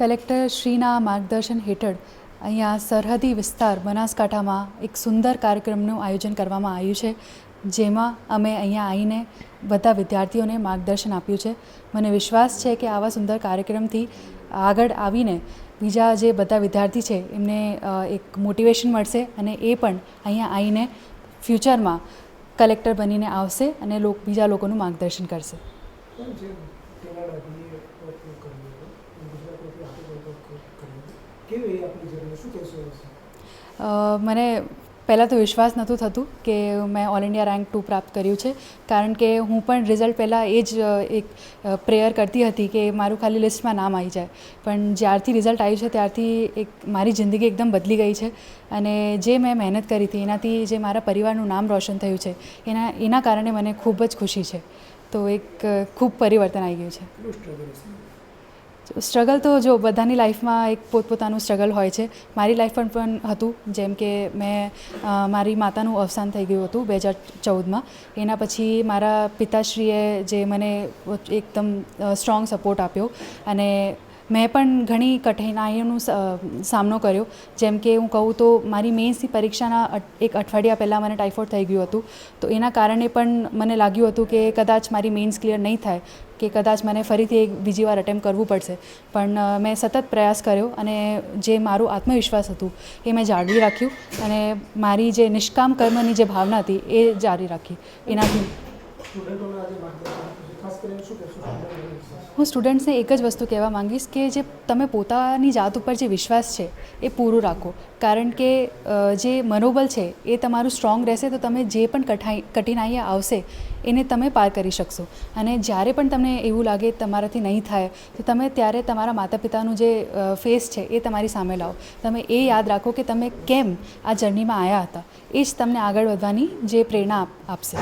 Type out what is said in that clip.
Collector શ્રીના માર્ગદર્શન હેઠળ અહીંયા સરહદી વિસ્તાર બનાસકાંઠામાં એક સુંદર કાર્યક્રમનું આયોજન કરવામાં આવ્યું છે, જેમાં અમે અહીંયા આવીને બધા વિદ્યાર્થીઓને માર્ગદર્શન આપ્યું છે. મને વિશ્વાસ છે કે આવા સુંદર કાર્યક્રમથી આગળ આવીને બીજા જે બધા વિદ્યાર્થી છે, એમને એક મોટિવેશન મળશે અને એ પણ અહીંયા આવીને ફ્યુચરમાં કલેક્ટર બનીને આવશે અને લોક, બીજા લોકોનું માર્ગદર્શન કરશે. મને પહેલાં તો વિશ્વાસ નહોતું થતું કે મેં ઓલ ઇન્ડિયા રેન્ક ટુ પ્રાપ્ત કર્યું છે, કારણ કે હું પણ રિઝલ્ટ પહેલાં એ જ એક પ્રેયર કરતી હતી કે મારું ખાલી લિસ્ટમાં નામ આવી જાય. પણ જ્યારથી રિઝલ્ટ આવ્યું છે, ત્યારથી એક મારી જિંદગી એકદમ બદલી ગઈ છે અને જે મેં મહેનત કરી હતી, એનાથી જે મારા પરિવારનું નામ રોશન થયું છે, એના એના કારણે મને ખૂબ જ ખુશી છે. તો એક ખૂબ પરિવર્તન આવી ગયું છે. સ્ટ્રગલ તો જો બધાની લાઈફમાં એક પોતપોતાનું સ્ટ્રગલ હોય છે. મારી લાઈફ પણ પણ હતું, જેમ કે મેં મારી માતાનું અવસાન થઈ ગયું હતું બે હજાર ચૌદમાં. એના પછી મારા પિતાશ્રીએ જે મને એકદમ સ્ટ્રોંગ સપોર્ટ આપ્યો અને મેં પણ ઘણી કઠિનાઈઓનો સામનો કર્યો. જેમ કે હું કહું તો મારી મેન્સની પરીક્ષાના એક અઠવાડિયા પહેલાં મને ટાઇફોઇડ થઈ ગયું હતું. તો એના કારણે પણ મને લાગ્યું હતું કે કદાચ મારી મેન્સ ક્લિયર નહીં થાય, કે કદાચ મને ફરીથી એક બીજી વાર અટેમ્પ કરવું પડશે. પણ મેં સતત પ્રયાસ કર્યો અને જે મારું આત્મવિશ્વાસ હતું એ મેં જાળવી રાખ્યું અને મારી જે નિષ્કામ કર્મની જે ભાવના હતી એ જારી રાખી. એનાથી હું સ્ટુડન્ટ્સને એક જ વસ્તુ કહેવા માંગીશ કે જે તમે પોતાની જાત ઉપર જે વિશ્વાસ છે, એ પૂરું રાખો. કારણ કે જે મનોબળ છે, એ તમારું સ્ટ્રોંગ રહેશે તો તમે જે પણ કઠાઈ, કઠિનાઈઓ આવશે, એને તમે પાર કરી શકશો. અને જ્યારે પણ તમને એવું લાગે તમારાથી નહીં થાય, તો તમે ત્યારે તમારા માતા પિતાનું જે ફેસ છે, એ તમારી સામે લાવો. તમે એ યાદ રાખો કે તમે કેમ આ જર્નીમાં આવ્યા હતા. એ જ તમને આગળ વધવાની જે પ્રેરણા આપશે.